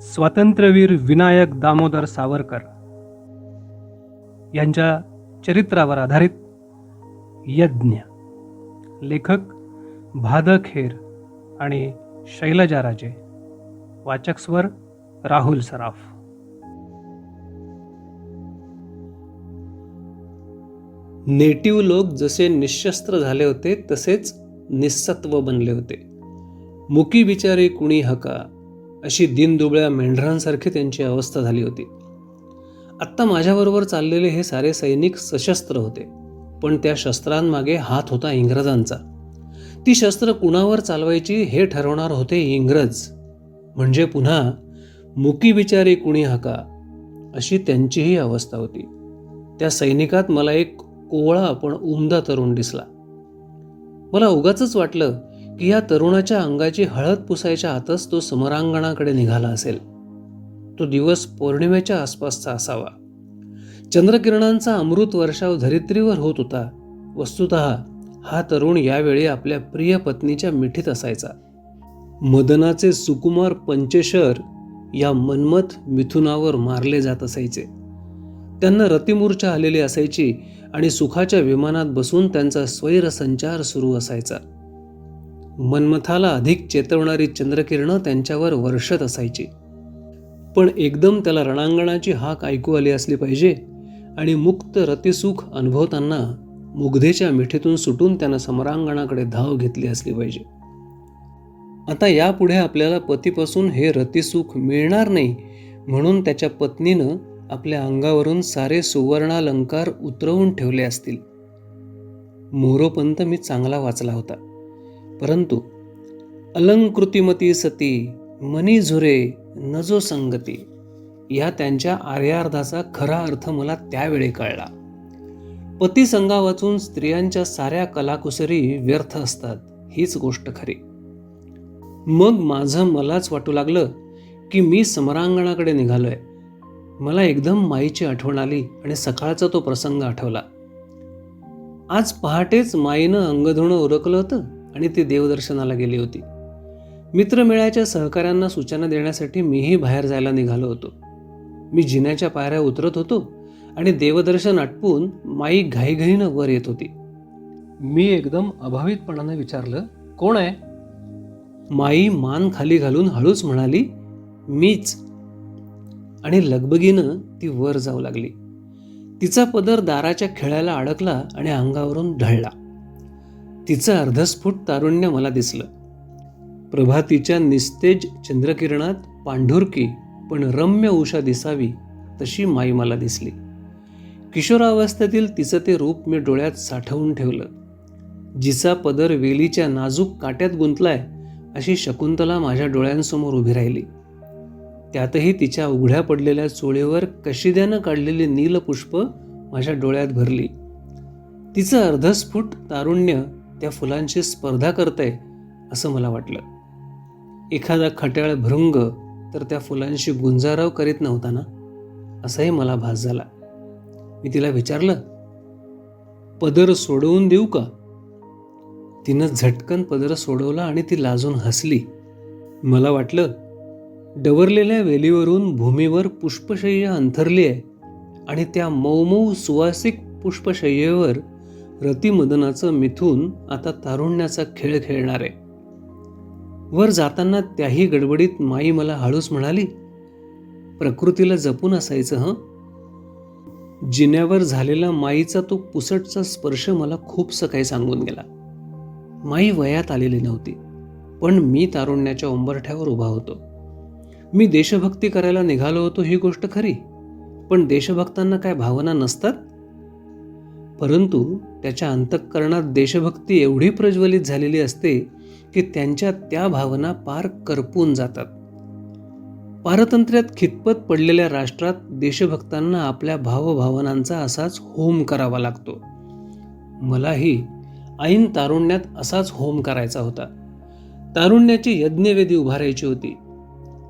स्वातंत्र्यवीर विनायक दामोदर सावरकर यांच्या चरित्रावर आधारित यज्ञ. लेखक भादखेर आणि शैलजा राजे वाचक स्वर राहुल सराफ. नेटिव्ह लोक जसे निशस्त्र झाले होते तसेच निस्सत्व बनले होते. मुकी बिचारे कुणी हका? अशी दिनदुबळ्या मेंढरांसारखी त्यांची अवस्था झाली होती. आत्ता माझ्याबरोबर चाललेले हे सारे सैनिक सशस्त्र होते पण त्या शस्त्रांमागे हात होता इंग्रजांचा. ती शस्त्र कुणावर चालवायची हे ठरवणार होते इंग्रज. म्हणजे पुन्हा मुकी बिचारी कुणी हका? अशी त्यांचीही अवस्था होती. त्या सैनिकात मला एक कोवळा पण उमदा तरुण दिसला. मला उगाच वाटलं की या तरुणाच्या अंगाची हळद पुसायच्या आतच तो समरांगणाकडे निघाला असेल. तो दिवस पौर्णिमेच्या आसपासचा असावा. चंद्रकिरणांचा अमृत वर्षाव धरित्रीवर होत होता. वस्तुत हा तरुण यावेळी आपल्या प्रिय पत्नीच्या मिठीत असायचा. मदनाचे सुकुमार पंचेशर या मनमथ मिथुनावर मारले जात असायचे. त्यांना रतिमूर्छा आलेली असायची आणि सुखाच्या विमानात बसून त्यांचा स्वैरसंचार सुरू असायचा. मनमथाला अधिक चेतवणारी चंद्रकिरणं त्यांच्यावर वर्षत असायची. पण एकदम त्याला रणांगणाची हाक ऐकू आली असली पाहिजे आणि मुक्त रतिसुख अनुभवताना मुग्धेच्या मिठीतून सुटून त्यानं समरांगणाकडे धाव घेतली असली पाहिजे. आता यापुढे आपल्याला पतीपासून हे रतिसुख मिळणार नाही म्हणून त्याच्या पत्नीनं आपल्या अंगावरून सारे सुवर्णालंकार उतरवून ठेवले असतील. मोरोपंत मी चांगला वाचला होता. परंतु अलंकृतिमती सती मनी झुरे नजो संगती. या त्यांच्या आर्यार्धाचा खरा अर्थ मला त्यावेळी कळला. पतीसंगा वाचून स्त्रियांच्या साऱ्या कलाकुसरी व्यर्थ असतात हीच गोष्ट खरी. मग माझं मलाच वाटू लागलं की मी समरांगणाकडे निघालोय. मला एकदम माईची आठवण आली आणि सकाळचा तो प्रसंग आठवला. आज पहाटेच माईनं अंगधुणं उरकलं होतं. आणि ती देवदर्शनाला गेली होती. मित्रमेळ्याच्या सहकाऱ्यांना सूचना देण्यासाठी मीही बाहेर जायला निघालो होतो. मी जिन्याच्या पायऱ्या उतरत होतो आणि देवदर्शन आटपून माई घाईघाईनं वर येत होती. मी एकदम अभावितपणानं विचारलं कोण आहे? माई मान खाली घालून हळूच म्हणाली मीच. आणि लगबगीनं ती वर जाऊ लागली. तिचा पदर दाराच्या खेळायला अडकला आणि अंगावरून ढळला. तिचं अर्धस्फुट तारुण्य मला दिसलं. प्रभातीच्या निस्तेज चंद्रकिरणात पांढुरकी पण रम्य उषा दिसावी तशी माई मला दिसली. किशोरावस्थेतील तिचं ते रूप मी डोळ्यात साठवून ठेवलं. जिचा पदर वेलीच्या नाजूक काट्यात गुंतलाय अशी शकुंतला माझ्या डोळ्यांसमोर उभी राहिली. त्यातही तिच्या उघड्या पडलेल्या चोळीवर कशिद्यानं काढलेली नीलपुष्प माझ्या डोळ्यात भरली. तिचं अर्धस्फुट तारुण्य त्या फुलांची स्पर्धा करतंय असं मला वाटलं. एखादा खट्याळ भृंग तर त्या फुलांशी गुंजाराव करीत नव्हता ना? असाही मला भास झाला. मी तिला विचारलं पदर सोडवून देऊ का? तिनं झटकन पदर सोडवला आणि ती लाजून हसली. मला वाटलं डवरलेल्या वेलीवरून भूमीवर पुष्पशय्य अंथरली आहे आणि त्या मऊ सुवासिक पुष्पशय्येवर रतिमदनाचं मिथून आता तारुण्याचा खेळ खेळणार आहे. वर जाताना त्याही गडबडीत माई मला हळूस म्हणाली प्रकृतीला जपून असायचं हं? जिन्यावर झालेला माईचा तो पुसटचा स्पर्श मला खूप सकाळी सांगून गेला. माई वयात आलेली नव्हती पण मी तारुण्याच्या उंबरठ्यावर उभा होतो. मी देशभक्ती करायला निघालो होतो ही गोष्ट खरी पण देशभक्तांना काय भावना नसतात? परंतु त्याच्या अंतःकरणात देशभक्ती एवढी प्रज्वलित झालेली असते की त्यांच्या त्या भावना पार करपून जातात. पारतंत्र्यात खितपत पडलेल्या राष्ट्रात देशभक्तांना आपल्या भावभावनांचा असाच होम करावा लागतो. मलाही ऐन तारुण्यात असाच होम करायचा होता. तारुण्याची यज्ञवेदी उभारायची होती.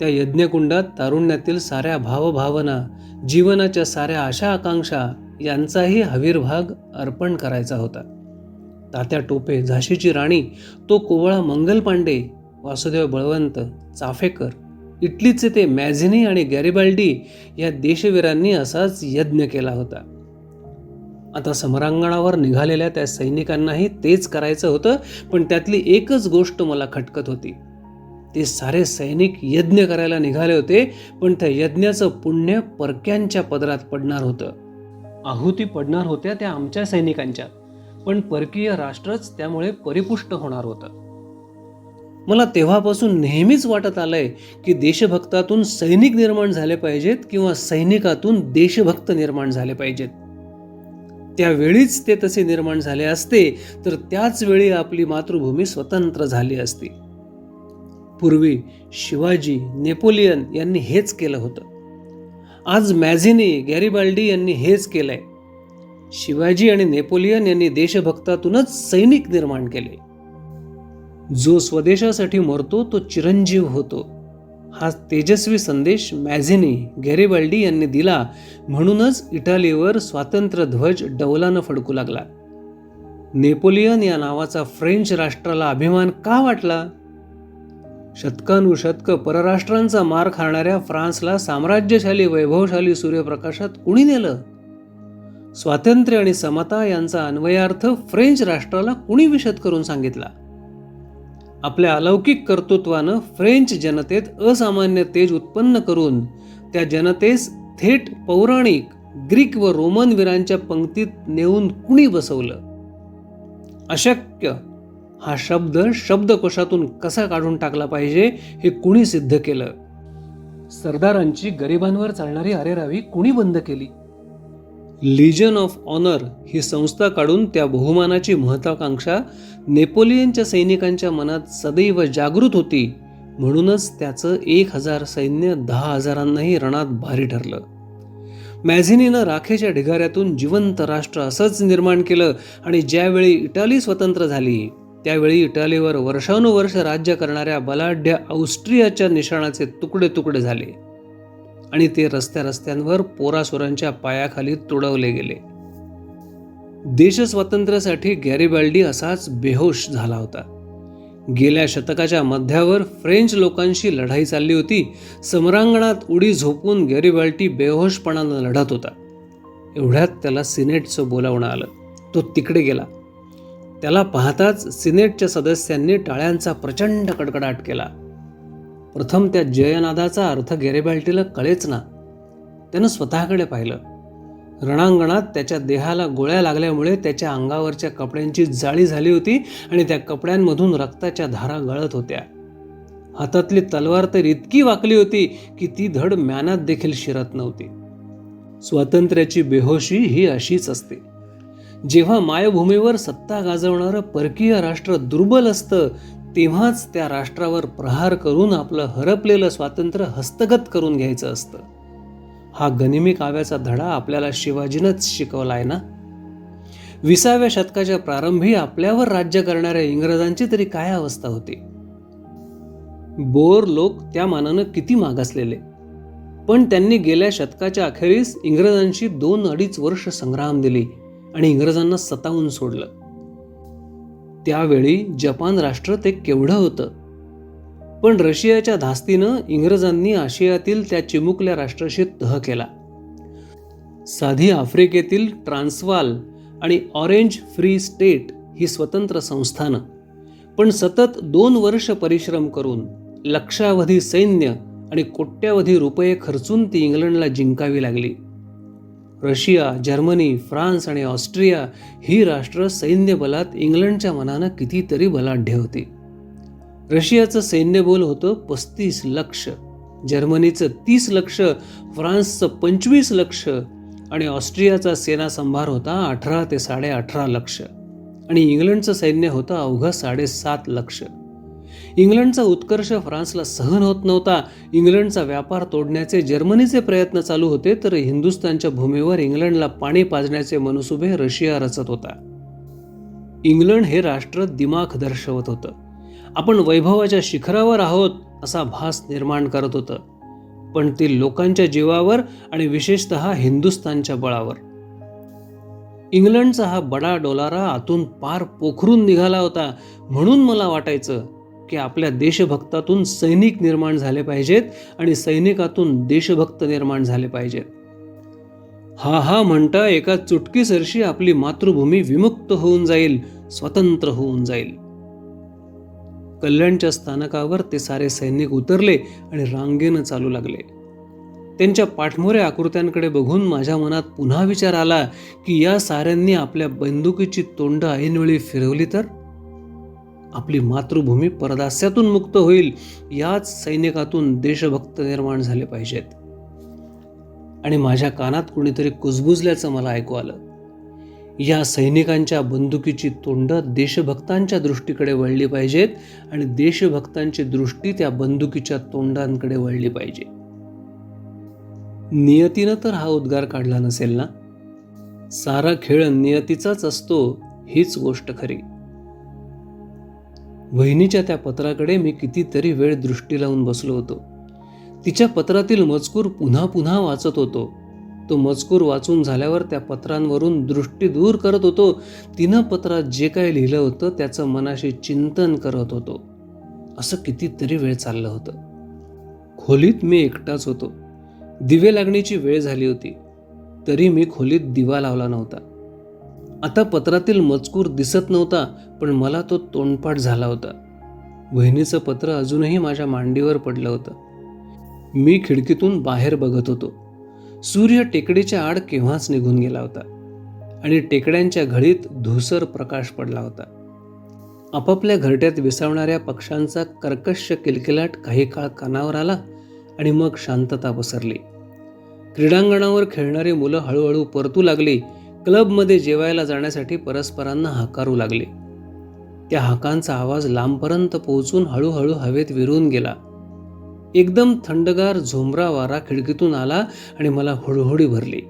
त्या यज्ञकुंडात तारुण्यातील साऱ्या भावभावना जीवनाच्या साऱ्या आशा आकांक्षा यांचाही हवीरभाग अर्पण करायचा होता. तात्या टोपे झाशीची राणी तो कोवळा मंगल पांडे वासुदेव बळवंत चाफेकर इटलीचे ते मॅझिनी आणि गॅरिबाल्डी या देशवीरांनी असाच यज्ञ केला होता. आता समरांगणावर निघालेल्या त्या सैनिकांनाही तेच करायचं होतं पण त्यातली एकच गोष्ट मला खटकत होती. ते सारे सैनिक यज्ञ करायला निघाले होते पण त्या यज्ञाचं पुण्य परक्यांच्या पदरात पडणार होतं. आहुती पडणार होत्या त्या आमच्या सैनिकांच्या. पण परकीय राष्ट्रच त्यामुळे परिपुष्ट होणार होतं. मला तेव्हापासून नेहमीच वाटत आलंय की देशभक्तातून सैनिक निर्माण झाले पाहिजेत किंवा सैनिकातून देशभक्त निर्माण झाले पाहिजेत. त्यावेळीच ते तसे निर्माण झाले असते तर त्याच वेळी आपली मातृभूमी स्वतंत्र झाली असती. पूर्वी शिवाजी नेपोलियन यांनी हेच केलं होतं. आज मॅझिनी गॅरिबाल्डी यांनी हेच केलंय. शिवाजी आणि नेपोलियन यांनी देशभक्तातूनच सैनिक निर्माण केले. जो स्वदेशासाठी मरतो तो चिरंजीव होतो. हा तेजस्वी संदेश मॅझिनी गॅरिबाल्डी यांनी दिला म्हणूनच इटालीवर स्वातंत्र्य ध्वज डौलानं फडकू लागला. नेपोलियन या नावाचा फ्रेंच राष्ट्राला अभिमान का वाटला? शतकानुशतक परराष्ट्रांचा मार खाणाऱ्या फ्रान्सला साम्राज्यशाली वैभवशाली सूर्यप्रकाशात कुणी नेलं. स्वातंत्र्य आणि समता यांचा अन्वयार्थ फ्रेंच राष्ट्राला कुणी विशद करून सांगितला? आपल्या अलौकिक कर्तृत्वानं फ्रेंच जनतेत असामान्य तेज उत्पन्न करून त्या जनतेस थेट पौराणिक ग्रीक व रोमन वीरांच्या पंक्तीत नेऊन कुणी बसवलं? अशक्य हा शब्द शब्दकोशातून कसा काढून टाकला पाहिजे हे कुणी सिद्ध केलं? सरदारांची गरिबांवर चालणारी अरेरावी कुणी बंद केली? लिजन ऑफ ऑनर ही संस्था काढून त्या बहुमानाची महत्वाकांक्षा नेपोलियनच्या सैनिकांच्या मनात सदैव जागृत होती म्हणूनच त्याचं एक हजार सैन्य दहा हजारांनाही रणात भारी ठरलं. मॅझिनीनं राखेच्या ढिगाऱ्यातून जिवंत राष्ट्र असंच निर्माण केलं आणि ज्यावेळी इटाली स्वतंत्र झाली त्यावेळी इटालीवर वर्षानुवर्ष राज्य करणाऱ्या बलाढ्य औस्ट्रियाच्या निशाणाचे तुकडे तुकडे झाले. आणि ते रस्त्या रस्त्यांवर पोरासोरांच्या पायाखाली तुडवले गेले. देश स्वातंत्र्यासाठी गॅरिबाल्डी असाच बेहोश झाला होता. गेल्या शतकाच्या मध्यावर फ्रेंच लोकांशी लढाई चालली होती. समरांगणात उडी झोपून गॅरीबाल्टी बेहोशपणानं लढत होता. एवढ्यात त्याला सिनेटचं बोलावणं आलं. तो तिकडे गेला. त्याला पाहताच सिनेटच्या सदस्यांनी टाळ्यांचा प्रचंड कडकडाट केला. प्रथम त्या जयनादाचा अर्थ गेरेबाल्टीला कळेच ना. त्यानं स्वतःकडे पाहिलं. रणांगणात त्याच्या देहाला गोळ्या लागल्यामुळे त्याच्या अंगावरच्या कपड्यांची जाळी झाली होती आणि त्या कपड्यांमधून रक्ताच्या धारा गळत होत्या. हातातली तलवार तर इतकी वाकली होती की ती धड म्यानात देखील शिरत नव्हती. स्वातंत्र्याची बेहोशी ही अशीच असते. जेव्हा मायभूमीवर सत्ता गाजवणारं परकीय राष्ट्र दुर्बल असतं तेव्हाच त्या राष्ट्रावर प्रहार करून आपलं हरपलेलं स्वातंत्र्य हस्तगत करून घ्यायचं असतं. हा गनिमी काव्याचा धडा आपल्याला शिवाजीनंच शिकवलाय ना? विसाव्या शतकाच्या प्रारंभी आपल्यावर राज्य करणाऱ्या इंग्रजांची तरी काय अवस्था होती? बोर लोक त्या मानानं किती मागासलेले? पण त्यांनी गेल्या शतकाच्या अखेरीस इंग्रजांशी दोन अडीच वर्ष संग्राम दिली. आणि इंग्रजांना सतावून सोडलं. त्यावेळी जपान राष्ट्र ते केवढं होतं? पण रशियाच्या धास्तीनं इंग्रजांनी आशियातील त्या चिमुकल्या राष्ट्राशी तह केला. साधी आफ्रिकेतील ट्रान्सवाल आणि ऑरेंज फ्री स्टेट ही स्वतंत्र संस्थानं. पण सतत दोन वर्ष परिश्रम करून लक्षावधी सैन्य आणि कोट्यावधी रुपये खर्चून ती इंग्लंडला जिंकावी लागली. रशिया जर्मनी फ्रान्स आणि ऑस्ट्रिया ही राष्ट्र सैन्य बलात इंग्लंडच्या मनानं कितीतरी बलाढ्य होती. रशियाचं सैन्यबल होतं पस्तीस लक्ष जर्मनीचं तीस लक्ष फ्रान्सचं पंचवीस लक्ष आणि ऑस्ट्रियाचा सेना संभार होता अठरा ते साडे अठरा लक्ष. आणि इंग्लंडचं सैन्य होतं अवघं साडेसात लक्ष. इंग्लंडचा उत्कर्ष फ्रान्सला सहन होत नव्हता. इंग्लंडचा व्यापार तोडण्याचे जर्मनीचे प्रयत्न चालू होते तर हिंदुस्थानच्या भूमीवर इंग्लंडला पाणी पाजण्याचे मनसुबे रशिया रचत होता. इंग्लंड हे राष्ट्र दिमाख दर्शवत होतं. आपण वैभवाच्या शिखरावर आहोत असा भास निर्माण करत होतं. पण ते लोकांच्या जीवावर आणि विशेषत हिंदुस्थानच्या बळावर. इंग्लंडचा हा बडा डोलारा आतून पार पोखरून निघाला होता म्हणून मला वाटायचं की आपल्या देशभक्तातून सैनिक निर्माण झाले पाहिजेत आणि सैनिकातून देशभक्त निर्माण झाले पाहिजेत. हा हा म्हणता एका चुटकीसरशी आपली मातृभूमी विमुक्त होऊन जाईल स्वतंत्र होऊन जाईल. कल्याणच्या स्थानकावर ते सारे सैनिक उतरले आणि रांगेनं चालू लागले. त्यांच्या पाठमोऱ्या आकृत्यांकडे बघून माझ्या मनात पुन्हा विचार आला की या साऱ्यांनी आपल्या बंदुकीची तोंड ऐनवेळी फिरवली तर? आपली मातृभूमी परदास्यातून मुक्त होईल याच सैनिकातून देशभक्त निर्माण झाले पाहिजेत. आणि माझ्या कानात कुणीतरी कुजबुजल्याचं मला ऐकू आलं. या सैनिकांच्या बंदुकीची तोंड देशभक्तांच्या दृष्टीकडे वळली पाहिजेत आणि देशभक्तांची दृष्टी त्या बंदुकीच्या तोंडांकडे वळली पाहिजे. नियतीनं तर हा उद्गार काढला नसेल ना? सारा खेळ नियतीचाच असतो हीच गोष्ट खरी. वहिनीच्या त्या पत्राकडे मी कितीतरी वेळ दृष्टी लावून बसलो होतो. तिच्या पत्रातील मजकूर पुन्हा पुन्हा वाचत होतो. तो मजकूर वाचून झाल्यावर त्या पत्रांवरून दृष्टी दूर करत होतो. तिनं पत्रात जे काय लिहिलं होतं त्याचं मनाशी चिंतन करत होतो. असं कितीतरी वेळ चाललं होतं. खोलीत मी एकटाच होतो. दिवे लागण्याची वेळ झाली होती. तरी मी खोलीत दिवा लावला नव्हता. आता पत्रातील मजकूर दिसत नव्हता पण मला तो तोंडपाठ झाला होता. बहिणीचं पत्र अजूनही माझ्या मांडीवर पडलं होतं. मी खिडकीतून बाहेर बघत होतो. सूर्य टेकडीच्या आड केव्हाच निघून गेला होता आणि टेकड्यांच्या घडीत धुसर प्रकाश पडला होता. आपापल्या घरट्यात विसावणाऱ्या पक्ष्यांचा कर्कश किलकिलाट काही काळ कानावर आला आणि मग शांतता पसरली. क्रीडांगणावर खेळणारी मुलं हळूहळू परतू लागली क्लबमध्ये जेवायला जाण्यासाठी परस्परांना हाकारू लागले. त्या हाकांचा आवाज लांबपर्यंत पोहोचून हळूहळू हवेत विरून गेला. एकदम थंडगार झोंबरा वारा खिडकीतून आला आणि मला हुडहुडी भरली.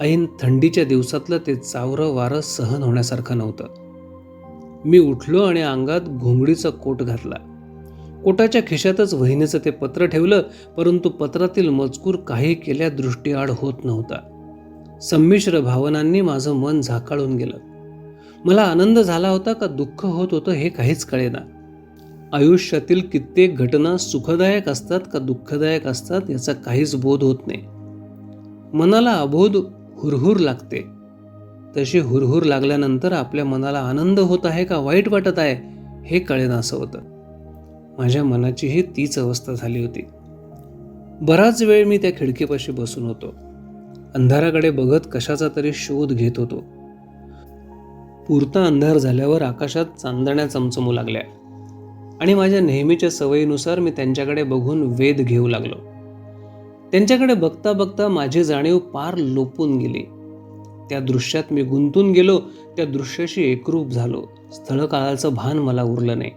ऐन थंडीच्या दिवसातलं ते चावरं वारं सहन होण्यासारखं नव्हतं. मी उठलो आणि अंगात घोंगडीचा कोट घातला. कोटाच्या खिशातच वहिनीचं ते पत्र ठेवलं परंतु पत्रातील मजकूर काही केल्या दृष्टीआड होत नव्हता. संमिश्र भावनांनी माझं मन झाकाळून गेलं. मला आनंद झाला होता का दुःख होत होतं हे काहीच कळेना. आयुष्यातील कित्येक घटना सुखदायक असतात का दुःखदायक असतात याचा काहीच बोध होत नाही. मनाला अबोध हुरहुर लागते. तशी हुरहुर लागल्यानंतर आपल्या मनाला आनंद होत आहे का वाईट वाटत आहे हे कळेना असं होतं. माझ्या मनाचीही तीच अवस्था झाली होती. बराच वेळ मी त्या खिडकीपाशी बसून होतो. अंधाराकडे बघत कशाचा तरी शोध घेत होतो. पुरता अंधार झाल्यावर आकाशात चांदण्या चमचमू लागल्या. आणि माझ्या नेहमीच्या सवयीनुसार मी त्यांच्याकडे बघून वेध घेऊ लागलो. त्यांच्याकडे बघता बघता माझी जाणीव पार लोपून गेली. त्या दृश्यात मी गुंतून गेलो त्या दृश्याशी एकरूप झालो. स्थळकाळाचं भान मला उरलं नाही.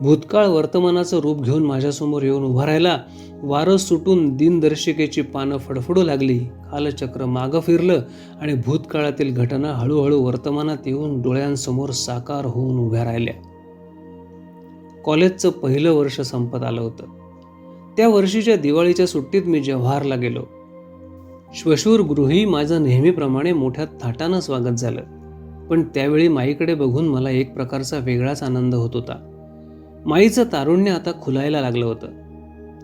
भूतकाळ वर्तमानाचं रूप घेऊन माझ्यासमोर येऊन उभा राहिला. वारं सुटून दिनदर्शिकेची पानं फडफडू लागली. कालचक्र मागं फिरलं आणि भूतकाळातील घटना हळूहळू वर्तमानात येऊन डोळ्यांसमोर साकार होऊन उभ्या राहिल्या. कॉलेजचं पहिलं वर्ष संपत आलं होतं. त्या वर्षीच्या दिवाळीच्या सुट्टीत मी जव्हारला गेलो. श्वशूर गृही माझं नेहमीप्रमाणे मोठ्या थाटानं स्वागत झालं. पण त्यावेळी माईकडे बघून मला एक प्रकारचा वेगळाच आनंद होत होता. माईचं तारुण्य आता खुलायला लागलं होतं.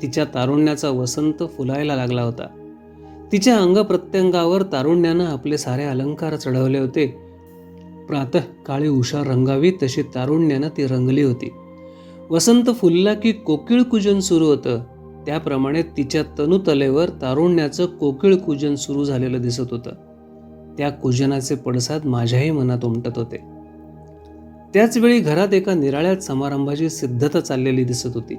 तिच्या तारुण्याचा वसंत फुलायला लागला होता. तिच्या अंग प्रत्यंगावर तारुण्यानं आपले सारे अलंकार चढवले होते. प्रातः काळी उषा रंगावी तशी तारुण्यानं ती रंगली होती. वसंत फुलला की कोकिळ कुजन सुरू होतं. त्याप्रमाणे तिच्या तनुतलेवर तारुण्याचं कोकिळ कुजन सुरू झालेलं दिसत होतं. त्या कुजनाचे पडसाद माझ्याही मनात उमटत होते. त्याचवेळी घरात एका निराळ्यात समारंभाची सिद्धता चाललेली दिसत होती.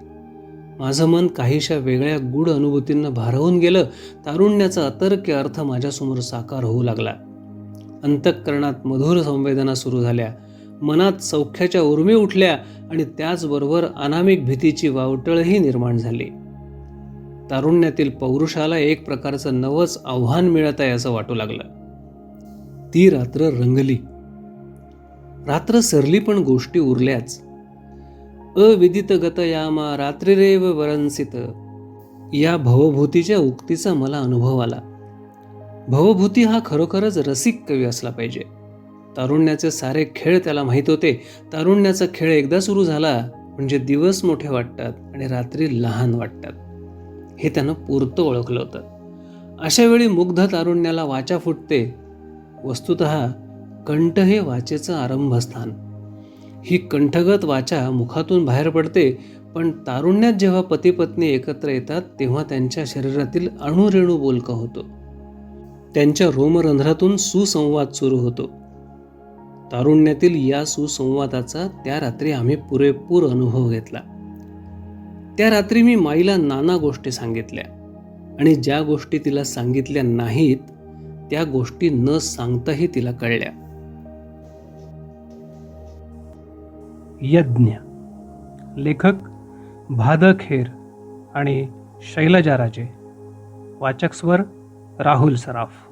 माझं मन काहीशा वेगळ्या गूढ अनुभूतींना भारवून गेलं तारुण्याचा अतर्क्य अर्थ माझ्यासमोर साकार होऊ लागला. अंतःकरणात मधुर संवेदना सुरू झाल्या. मनात सौख्याच्या उर्मी उठल्या आणि त्याचबरोबर अनामिक भीतीची वावटळही निर्माण झाली. तारुण्यातील पौरुषाला एक प्रकारचं नवच आव्हान मिळत आहे असं वाटू लागलं. ती रात्र रंगली. रात्र सरली पण गोष्टी उरल्याच. अविदित गतयामा रात्रिरेव वरंसित. या भवभूतीच्या उक्तीचा मला अनुभव आला. भवभूती हा खरोखरच रसिक कवी असला पाहिजे. तारुण्याचे सारे खेळ त्याला माहीत होते. तारुण्याचा खेळ एकदा सुरू झाला म्हणजे दिवस मोठे वाटतात आणि रात्री लहान वाटतात. हे त्यानं पुरतं ओळखलं होतं. अशा वेळी मुग्ध तारुण्याला वाचा फुटते. वस्तुत कंठ हे वाचेचं आरंभस्थान. ही कंठगत वाचा मुखातून बाहेर पडते पण तारुण्यात जेव्हा पती पत्नी एकत्र येतात तेव्हा त्यांच्या शरीरातील अणुरेणू बोलका होतो. त्यांच्या रोमरंध्रातून सुसंवाद सुरू होतो. तारुण्यातील या सुसंवादाचा त्या रात्री आम्ही पुरेपूर अनुभव घेतला. त्या रात्री मी माईला नाना गोष्टी सांगितल्या आणि ज्या गोष्टी तिला सांगितल्या नाहीत त्या गोष्टी न सांगताही तिला कळल्या. यज्ञ. लेखक भादखेर आणि शैलजा राजे. वाचक स्वर राहुल सराफ.